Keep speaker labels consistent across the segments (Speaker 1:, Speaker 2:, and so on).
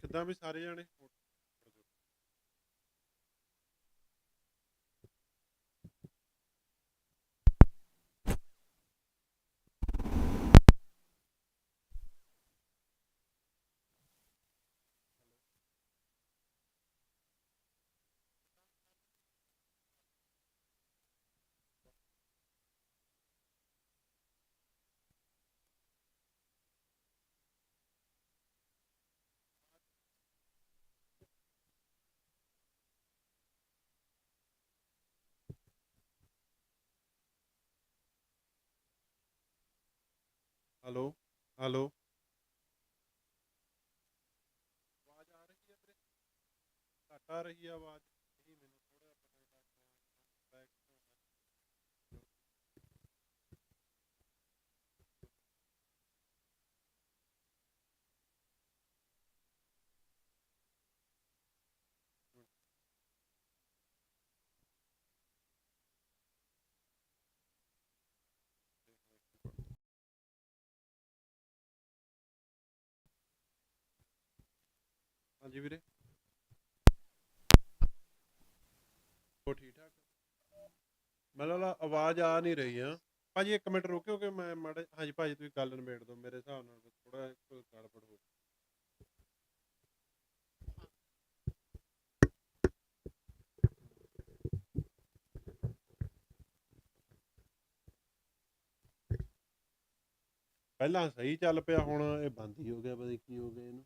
Speaker 1: ਕਿੱਦਾਂ ਵੀ ਸਾਰੇ ਜਾਣੇ? ਹੈਲੋ ਹੈਲੋ ਆਵਾਜ਼ ਆ ਰਹੀ ਹੈ ਵੀਰੇ? ਘੱਟ ਆ ਰਹੀ ਹੈ ਆਵਾਜ਼। ਹਾਂਜੀ ਵੀਰੇ। ਉਹ ਠੀਕ ਠਾਕ? ਮੈਨੂੰ ਲੱਗਦਾ ਆਵਾਜ਼ ਆ ਨਹੀਂ ਰਹੀ ਆ। ਭਾਜੀ ਇੱਕ ਮਿੰਟ ਰੁਕਿਓ ਕਿ ਮੈਂ ਮਾੜਾ ਹਾਂਜੀ ਭਾਜੀ ਤੁਸੀਂ ਗੱਲ ਨਿਬੇੜ ਦਿਓ ਮੇਰੇ ਹਿਸਾਬ ਨਾਲ ਥੋੜਾ ਗੜਬੜ ਹੋ ਪਹਿਲਾਂ ਸਹੀ ਚੱਲ ਪਿਆ, ਹੁਣ ਇਹ ਬੰਦ ਹੀ ਹੋ ਗਿਆ, ਪਤਾ ਕੀ ਹੋ ਗਿਆ ਇਹਨੂੰ।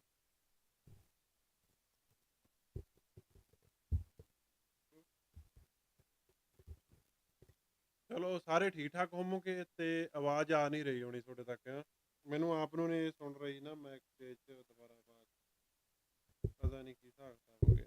Speaker 1: ਚਲੋ ਸਾਰੇ ਠੀਕ ਠਾਕ ਹੋਵੋਗੇ ਤੇ ਆਵਾਜ਼ ਆ ਨਹੀਂ ਰਹੀ ਹੋਣੀ ਤੁਹਾਡੇ ਤੱਕ। ਮੈਨੂੰ ਆਪ ਨੂੰ ਨਹੀਂ ਸੁਣ ਰਹੀ ਨਾ ਮੈਂ ਸਟੇਜ ਤੇ ਦੁਬਾਰਾ ਆਵਾਜ਼। ਪਤਾ ਨਹੀਂ ਕੀ ਹਿਸਾਬ ਕਿਤਾਬ ਹੋ ਗਿਆ।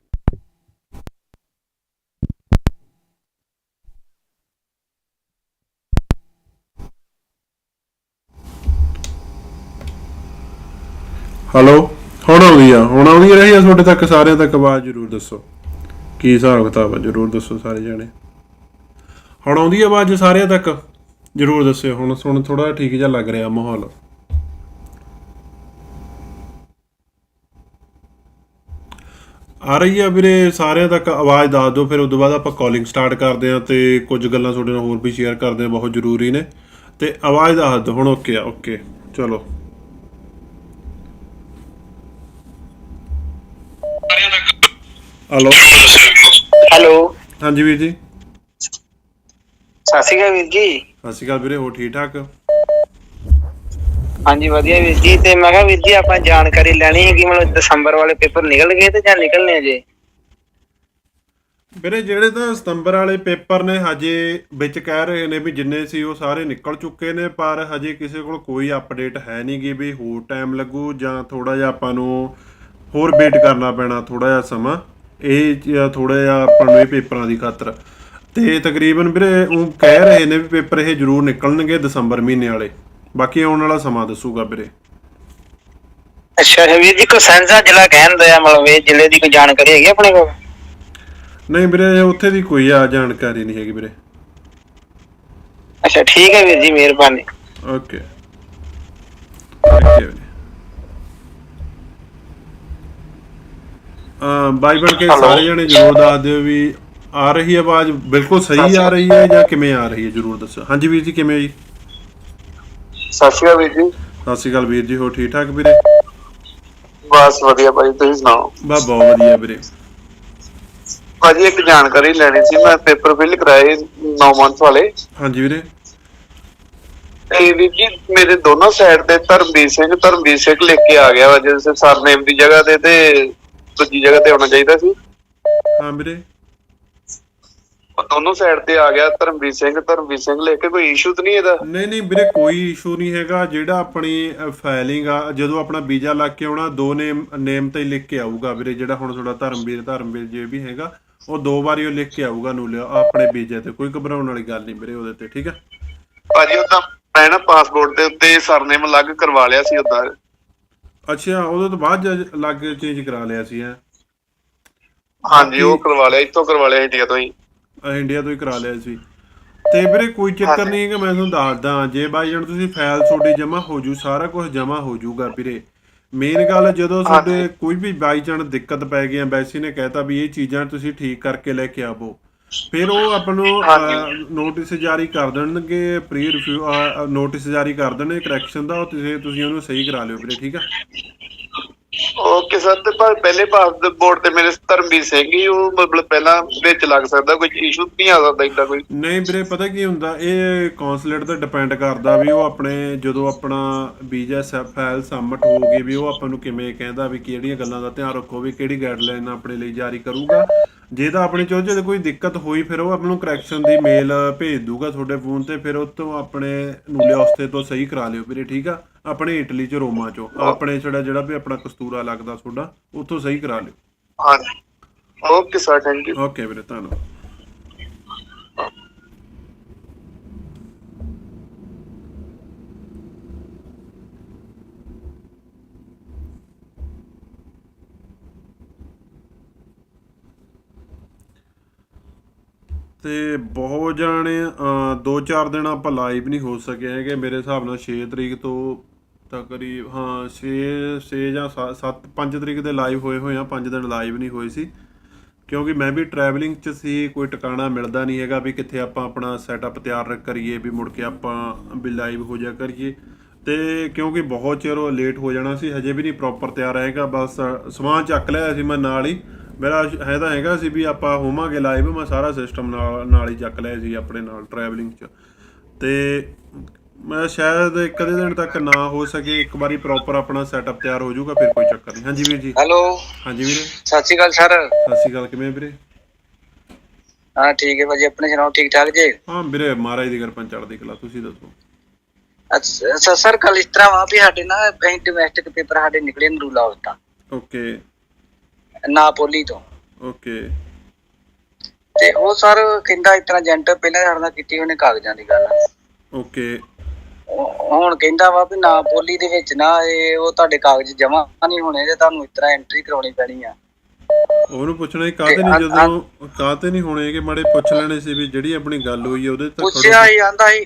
Speaker 1: ਹੈਲੋ ਹੁਣ ਆਉਂਦੀ ਆ, ਹੁਣ ਆਉਂਦੀ ਰਹੀ ਆ ਤੁਹਾਡੇ ਤੱਕ, ਸਾਰਿਆਂ ਤੱਕ ਆਵਾਜ਼ ਜ਼ਰੂਰ ਦੱਸੋ। ਕੀ ਹਿਸਾਬ ਕਿਤਾਬ ਆ? ਜ਼ਰੂਰ ਦੱਸੋ ਸਾਰੇ ਜਾਣੇ। ਹੁਣ ਆਉਂਦੀ ਆ ਆਵਾਜ਼ ਸਾਰਿਆਂ ਤੱਕ। ਜ਼ਰੂਰ ਦੱਸਿਓ ਹੁਣ ਸੁਣ ਥੋੜਾ ਠੀਕ ਜਿਹਾ ਲੱਗ ਰਿਹਾ ਮਾਹੌਲ। ਆ ਰਹੀ ਆ ਵੀਰੇ ਸਾਰਿਆਂ ਤੱਕ ਆਵਾਜ਼ ਦੱਸ ਦਿਓ ਫਿਰ ਉਸ ਤੋਂ ਬਾਅਦ ਆਪਾਂ ਕਾਲਿੰਗ ਸਟਾਰਟ ਕਰਦੇ ਆ ਤੇ ਕੁਝ ਗੱਲਾਂ ਤੁਹਾਡੇ ਨਾਲ ਹੋਰ ਵੀ ਸ਼ੇਅਰ ਕਰਦੇ ਆ ਬਹੁਤ ਜ਼ਰੂਰੀ ਨੇ। ਤੇ ਆਵਾਜ਼ ਦੱਸ ਦਿਓ ਹੁਣ ਓਕੇ ਆ ਓਕੇ ਚਲੋ। ਹਲੋ
Speaker 2: ਹੈਲੋ
Speaker 1: ਹਾਂਜੀ ਵੀਰ ਜੀ।
Speaker 2: ਸਤਿ ਸ਼੍ਰੀ ਅਕਾਲ ਵੀਰ ਜੀ।
Speaker 1: ਸਤਿ ਸ਼੍ਰੀ ਅਕਾਲ ਵੀਰੇ ਹੋ ਠੀਕ ਠਾਕ?
Speaker 2: ਹਾਂਜੀ ਵਧੀਆ ਵੀਰ ਜੀ। ਤੇ ਮੈਂ ਕਿਹਾ ਵੀਰ ਜੀ ਆਪਾਂ ਜਾਣਕਾਰੀ ਲੈਣੀ ਹੈ ਕਿ ਮਤਲਬ ਦਸੰਬਰ ਵਾਲੇ ਪੇਪਰ ਨਿਕਲ ਗਏ ਤੇ ਜਾਂ ਨਿਕਲਨੇ ਅਜੇ
Speaker 1: ਵੀਰੇ ਜਿਹੜੇ ਤਾਂ ਸਤੰਬਰ ਵਾਲੇ ਪੇਪਰ ਨੇ ਹਜੇ ਵਿੱਚ ਕਹਿ ਰਹੇ ਨੇ ਵੀ ਜਿੰਨੇ ਸੀ ਉਹ ਸਾਰੇ ਨਿਕਲ ਚੁੱਕੇ ਨੇ ਪਰ ਹਜੇ ਕਿਸੇ ਕੋਲ ਕੋਈ ਅਪਡੇਟ ਹੈ ਨਹੀਂ ਗੀ ਵੀ ਹੋਰ ਟਾਈਮ ਲੱਗੂ ਜਾਂ ਥੋੜਾ ਜਿਹਾ ਆਪਾਂ ਨੂੰ ਹੋਰ ਵੇਟ ਕਰਨਾ ਪੈਣਾ ਥੋੜਾ ਜਿਹਾ ਸਮਾਂ। ਇਹ ਥੋੜਾ ਜਿਹਾ ਆਪਾਂ ਨੂੰ ਇਹ ਪੇਪਰਾਂ ਦੀ ਖਾਤਰ। ਤੇ ਤਕਰੀਬਨ ਵੀਰੇ ਉਹ ਕਹਿ ਰਹੇ ਨੇ ਵੀ ਪੇਪਰ ਇਹ ਜ਼ਰੂਰ ਨਿਕਲਣਗੇ ਦਸੰਬਰ ਮਹੀਨੇ ਵਾਲੇ। ਬਾਕੀ ਆਉਣ ਵਾਲਾ ਸਮਾਂ ਦੱਸੂਗਾ ਵੀਰੇ।
Speaker 2: ਅੱਛਾ ਵੀਰ ਜੀ ਕੋ ਸੈਂਸਾ ਜ਼ਿਲ੍ਹਾ ਕਹਿੰਦੇ ਆ ਮਤਲਬ ਇਹ ਜ਼ਿਲ੍ਹੇ ਦੀ ਕੋਈ ਜਾਣਕਾਰੀ ਹੈਗੀ ਆਪਣੇ ਕੋਲ?
Speaker 1: ਨਹੀਂ ਵੀਰੇ ਉੱਥੇ ਦੀ ਕੋਈ ਆ ਜਾਣਕਾਰੀ ਨਹੀਂ ਹੈਗੀ ਵੀਰੇ।
Speaker 2: ਅੱਛਾ ਠੀਕ ਹੈ ਵੀਰ ਜੀ ਮਿਹਰਬਾਨੀ।
Speaker 1: ਓਕੇ। ਓਕੇ। ਆ ਬਾਈ ਬਣ ਕੇ. ਸਾਰੇ ਜਣੇ ਜਰੂਰ ਦੱਸ ਦਿਓ ਵੀ ਆ ਰਹੀ ਆਵਾਜ਼? ਬਿਲਕੁਲ ਸਹੀ ਆ ਰਹੀ ਹੈ ਜਾਂ ਕਿਵੇਂ ਆ ਰਹੀ ਹੈ? ਜਰੂਰ ਦੱਸੋ। ਹਾਂਜੀ ਵੀਰ ਜੀ ਕਿਵੇਂ ਜੀ?
Speaker 2: ਸਤਿ ਸ਼੍ਰੀ ਅਕਾਲ ਵੀਰ ਜੀ।
Speaker 1: ਸਤਿ ਸ਼੍ਰੀ ਅਕਾਲ ਵੀਰ ਜੀ ਹੋ ਠੀਕ ਠਾਕ ਵੀਰੇ?
Speaker 2: ਬਸ ਵਧੀਆ ਭਾਈ ਤੁਸੀਂ ਸੁਣਾਓ?
Speaker 1: ਬਾ ਬਹੁਤ ਵਧੀਆ ਵੀਰੇ।
Speaker 2: ਭਾਜੀ ਇੱਕ ਜਾਣਕਾਰੀ ਲੈਣੀ ਸੀ ਮੈਂ ਪੇਪਰ ਫਿਲ ਕਰਾਏ 9 ਮੰਥ ਵਾਲੇ।
Speaker 1: ਹਾਂਜੀ ਵੀਰੇ।
Speaker 2: ਤੇ ਵੀਰ ਜੀ ਮੇਰੇ ਦੋਨੋਂ ਸਾਈਡ ਤੇ ਧਰਮਵੀਰ ਸਿੰਘ ਧਰਮਵੀਰ ਸਿੰਘ ਲਿਖ ਕੇ ਆ ਗਿਆ ਵਾ ਜਿਵੇਂ ਸਰਨੇਮ ਦੀ ਜਗ੍ਹਾ ਤੇ ਤੇ ਦੂਜੀ ਜਗ੍ਹਾ ਤੇ ਹੋਣਾ ਚਾਹੀਦਾ ਸੀ।
Speaker 1: ਹਾਂ ਵੀਰੇ।
Speaker 2: ਦੋਨੋਂ ਸਾਈਡ ਤੇ ਆ ਗਿਆ ਧਰਮਵੀਰ ਸਿੰਘ। ਧਰਮਵੀਰ ਸਿੰਘ ਲਿਖ ਕੇ ਕੋਈ ਇਸ਼ੂ ਤਾਂ ਨਹੀਂ ਇਹਦਾ?
Speaker 1: ਨਹੀਂ ਨਹੀਂ ਵੀਰੇ ਕੋਈ ਇਸ਼ੂ ਨਹੀਂ ਹੈਗਾ। ਜਿਹੜਾ ਆਪਣੀ ਫਾਈਲਿੰਗ ਆ ਜਦੋਂ ਆਪਣਾ ਵੀਜ਼ਾ ਲੱਗ ਕੇ ਆਉਣਾ ਦੋ ਨੇਮ ਨੇਮ ਤੇ ਲਿਖ ਕੇ ਆਊਗਾ ਵੀਰੇ। ਜਿਹੜਾ ਹੁਣ ਤੁਹਾਡਾ ਧਰਮਵੀਰ ਧਰਮਵੀਰ ਜੇ ਵੀ ਹੈਗਾ ਉਹ ਦੋ ਵਾਰੀ ਉਹ ਲਿਖ ਕੇ ਆਊਗਾ ਨੂੰ ਲਿਆ ਆਪਣੇ ਵੀਜ਼ੇ ਤੇ। ਕੋਈ ਘਬਰਾਉਣ ਵਾਲੀ ਗੱਲ ਨਹੀਂ ਵੀਰੇ ਉਹਦੇ ਤੇ ਠੀਕ ਹੈ
Speaker 2: ਭਾਜੀ ਉਹਦਾ ਮੈਂ ਨਾ ਪਾਸਪੋਰਟ ਦੇ ਉੱਤੇ ਸਰਨੇਮ ਅਲੱਗ ਕਰਵਾ ਲਿਆ ਸੀ ਉਹਦਾ।
Speaker 1: ਅੱਛਾ ਉਹਦੇ ਤੋਂ ਬਾਅਦ ਜਦ ਲੱਗ ਚੇਂਜ ਕਰਾ ਲਿਆ ਸੀ ਹੈ?
Speaker 2: ਹਾਂਜੀ ਉਹ ਕਰਵਾ ਲਿਆ ਇੱਥੋਂ ਕਰਵਾ ਲਿਆ ਇੰਡੀਆ ਤੋਂ ਹੀ।
Speaker 1: ਇੰਡੀਆ ਤੋਂ ਹੀ ਕਰਾ ਲਿਆ ਸੀ। ਤੇ ਵੀਰੇ ਕੋਈ ਚੱਕਰ ਨਹੀਂ ਹੈਗਾ ਮੈਂ ਤੁਹਾਨੂੰ ਦੱਸਦਾ ਜੇ ਬਾਈ ਜਣ ਤੁਸੀਂ ਫਾਈਲ ਤੁਹਾਡੀ ਜਮ੍ਹਾਂ ਹੋ ਜੂ ਸਾਰਾ ਕੁਝ ਜਮ੍ਹਾਂ ਹੋ ਜੂਗਾ ਵੀਰੇ। ਮੇਨ ਗੱਲ ਜਦੋਂ ਤੁਹਾਡੇ ਕੋਈ ਵੀ ਬਾਈ ਚਾਂਸ ਦਿੱਕਤ ਪੈ ਗਈ ਐਮਬੈਸੀ ਨੇ ਕਹਿਤਾ ਵੀ ਇਹ ਚੀਜ਼ਾਂ ਤੁਸੀਂ ਠੀਕ ਕਰਕੇ ਲੈ ਕੇ ਆਵੋ। ਫਿਰ ਉਹ ਆਪਾਂ ਨੂੰ ਨੋਟਿਸ ਜਾਰੀ ਕਰ ਦੇਣਗੇ ਪ੍ਰੀ ਰਿਵਿਊ ਨੋਟਿਸ ਜਾਰੀ ਕਰ ਦੇਣਗੇ ਕਰੈਕਸ਼ਨ ਦਾ ਉਹ ਤੁਸੀਂ ਤੁਸੀਂ ਉਹਨੂੰ ਸਹੀ ਕਰਾ ਲਿਓ ਵੀਰੇ ਠੀਕ ਆ?
Speaker 2: ਓਕੇ ਸਰ, ਤੇ ਪਰ ਪਹਿਲੇ ਪਾਸ ਦੇ ਬੋਰਡ ਤੇ ਮੇਰੇ ਧਰਮਵੀਰ ਸਿੰਘ ਹੀ ਉਹ ਮਤਲਬ ਪਹਿਲਾਂ ਵਿੱਚ ਲੱਗ ਸਕਦਾ, ਕੋਈ ਇਸ਼ੂ ਨਹੀਂ ਆ ਸਕਦਾ ਇਦਾਂ ਕੋਈ।
Speaker 1: ਨਹੀਂ ਵੀਰੇ, ਪਤਾ ਕੀ ਹੁੰਦਾ, ਇਹ ਕੌਂਸਲੇਟ ਤੇ ਡਿਪੈਂਡ ਕਰਦਾ ਵੀ ਉਹ ਆਪਣੇ, ਜਦੋਂ ਆਪਣਾ ਵੀਜ਼ਾ ਫਾਈਲ ਸਬਮਿਟ ਹੋਊਗੀ ਵੀ ਉਹ ਆਪਾਂ ਨੂੰ ਕਿਵੇਂ ਕਹਿੰਦਾ ਵੀ ਕਿਹੜੀਆਂ ਗੱਲਾਂ ਦਾ ਧਿਆਨ ਰੱਖੋ, ਵੀ ਕਿਹੜੀ ਗਾਈਡਲਾਈਨ ਆਪਣੇ ਲਈ ਜਾਰੀ ਕਰੂਗਾ। ਜੇ ਤਾਂ ਆਪਣੇ ਚੋਂ ਜੇ ਕੋਈ ਦਿੱਕਤ ਹੋਈ, ਫਿਰ ਉਹ ਆਪ ਨੂੰ ਕਰੈਕਸ਼ਨ ਦੀ ਮੇਲ ਭੇਜ ਦੂਗਾ ਤੁਹਾਡੇ ਫੋਨ ਤੇ, ਫਿਰ ਉਹ ਤੋਂ ਆਪਣੇ ਨੂਲੇ ਉਸਤੇ ਤੋਂ ਸਹੀ ਕਰਾ ਲਿਓ ਵੀਰੇ, ਠੀਕ ਆ? ਆਪਣੇ ਇਟਲੀ ਚ ਰੋਮਾ ਚੋਂ। ਆਪਣੇ ਜਿਹੜਾ ਜਿਹੜਾ ਵੀ ਆਪਣਾ ਕਸਤੂਰਾ ਲੱਗਦਾ ਤੁਹਾਡਾ ਉੱਥੋਂ ਸਹੀ ਕਰਾ ਲਿਓ।
Speaker 2: ਹਾਂਜੀ। Okay sir thank you
Speaker 1: okay ਵੀਰੇ ਧੰਨਵਾਦ। ਤੇ ਬਹੁਤ ਜਾਣੇ ਅਹ, ਦੋ ਚਾਰ ਦਿਨ ਆਪਾਂ ਲਾਈਵ ਨਹੀਂ ਹੋ ਸਕੇ ਹੈਗੇ। ਮੇਰੇ ਹਿਸਾਬ ਨਾਲ 6 ਤਰੀਕ ਤੋਂ ਤਕਰੀਬ ਹਾਂ 6 6 ਜਾਂ 7 5 ਤਰੀਕ ਦੇ ਲਾਈਵ ਹੋਏ ਹੋਏ ਆ 5 ਦਿਨ ਲਾਈਵ ਨਹੀਂ ਹੋਏ ਸੀ। ਕਿਉਂਕਿ ਮੈਂ ਵੀ ਟਰੈਵਲਿੰਗ 'ਚ ਸੀ, ਕੋਈ ਟਿਕਾਣਾ ਮਿਲਦਾ ਨਹੀਂ ਹੈਗਾ ਵੀ ਕਿੱਥੇ ਆਪਾਂ ਆਪਣਾ ਸੈਟਅਪ ਤਿਆਰ ਕਰੀਏ, ਵੀ ਮੁੜ ਕੇ ਆਪਾਂ ਵੀ ਲਾਈਵ ਹੋ ਜਾ ਕਰੀਏ। ਤੇ ਕਿਉਂਕਿ ਬਹੁਤ ਚਿਰ ਉਹ ਲੇਟ ਹੋ ਜਾਣਾ ਸੀ, ਹਜੇ ਵੀ ਨਹੀਂ ਪ੍ਰੋਪਰ ਤਿਆਰ ਹੈਗਾ, ਬਸ ਸਮਾਨ ਚੱਕ ਲਿਆ ਸੀ ਮੈਂ ਨਾਲ ਹੀ। ਮੇਰਾ ਹੈ ਤਾਂ ਹੈਗਾ ਸੀ ਵੀ ਆਪਾਂ ਹੋਵਾਂਗੇ ਲਾਈਵ ਮੈਂ ਸਾਰਾ ਸਿਸਟਮ ਨਾਲ ਨਾਲ ਹੀ ਚੱਕ ਲਿਆ ਸੀ ਆਪਣੇ ਨਾਲ ਟਰੈਵਲਿੰਗ 'ਚ। ਤੇ ਮੈਂ ਸ਼ਾਇਦ ਇੱਕ ਅੱਧੇ ਦਿਨ ਤੱਕ ਨਾ ਹੋ ਸਕੇ ਇੱਕ ਵਾਰੀ ਪ੍ਰੋਪਰ ਆਪਣਾ ਸੈਟਅਪ ਤਿਆਰ ਹੋ ਜਾਊਗਾ ਫਿਰ ਕੋਈ ਚੱਕਰ ਨਹੀਂ। ਹਾਂਜੀ ਵੀਰ ਜੀ।
Speaker 3: ਹੈਲੋ
Speaker 1: ਹਾਂਜੀ ਵੀਰੇ।
Speaker 3: ਸਤਿ ਸ਼੍ਰੀ ਅਕਾਲ ਸਰ।
Speaker 1: ਸਤਿ ਸ਼੍ਰੀ ਅਕਾਲ ਕਿਵੇਂ ਵੀਰੇ?
Speaker 3: ਹਾਂ ਠੀਕ ਹੈ ਭਾਜੀ। ਆਪਣੇ ਸੁਣਾਓ ਠੀਕ ਠਾਕ ਜੀ?
Speaker 1: ਹਾਂ ਵੀਰੇ ਮਹਾਰਾਜ ਦੀ ਕਿਰਪਾ ਚੜ੍ਹਦੀ ਕਲਾ ਤੁਸੀਂ ਦੱਸੋ?
Speaker 3: ਅੱਛਾ ਸਰ ਕੱਲ ਇਸ ਤਰ੍ਹਾਂ ਵਾ ਵੀ ਸਾਡੇ ਨਾ ਅਸੀਂ ਡੋਮੈਸਟਿਕ ਪੇਪਰ ਸਾਡੇ ਨਿਕਲੇ ਨਰੂਲਾ ਉਸਤਾ
Speaker 1: ਓਕੇ।
Speaker 3: ਨਾਪੋਲੀ ਤੋਂ।
Speaker 1: ਓਕੇ।
Speaker 3: ਤੇ ਉਹ ਸਰ ਕਹਿੰਦਾ ਇਸ ਤਰ੍ਹਾਂ ਏਜੰਟ ਪਹਿਲਾਂ ਸਾਡੇ ਨਾਲ ਕੀਤੀ ਉਹਨੇ ਕਾਗਜ਼ਾਂ ਦੀ ਗੱਲ।
Speaker 1: ਓਕੇ।
Speaker 3: ਹੁਣ ਕਹਿੰਦਾ ਵਾ ਵੀ ਨਾਪੋਲੀ ਦੇ ਵਿੱਚ ਨਾ ਇਹ ਉਹ ਤੁਹਾਡੇ ਕਾਗਜ਼ ਜਮ੍ਹਾਂ ਨਹੀਂ ਹੋਣੇ ਤੇ ਤੁਹਾਨੂੰ ਇਸ ਤਰ੍ਹਾਂ ਐਂਟਰੀ ਕਰਾਉਣੀ ਪੈਣੀ ਆ।
Speaker 1: ਉਹਨੂੰ ਪੁੱਛਣਾ ਹੀ ਕਾਹਤੇ ਨਹੀਂ ਜਦੋਂ ਕਾਹਤੇ ਨਹੀਂ ਹੋਣੇ ਕਿ ਮਾੜੇ ਪੁੱਛ ਲੈਣੇ ਸੀ ਵੀ ਜਿਹੜੀ ਆਪਣੀ ਗੱਲ ਹੋਈ ਉਹਦੇ ਤੱਕ
Speaker 3: ਪੁੱਛਿਆ ਹੀ ਆਂਦਾ ਸੀ।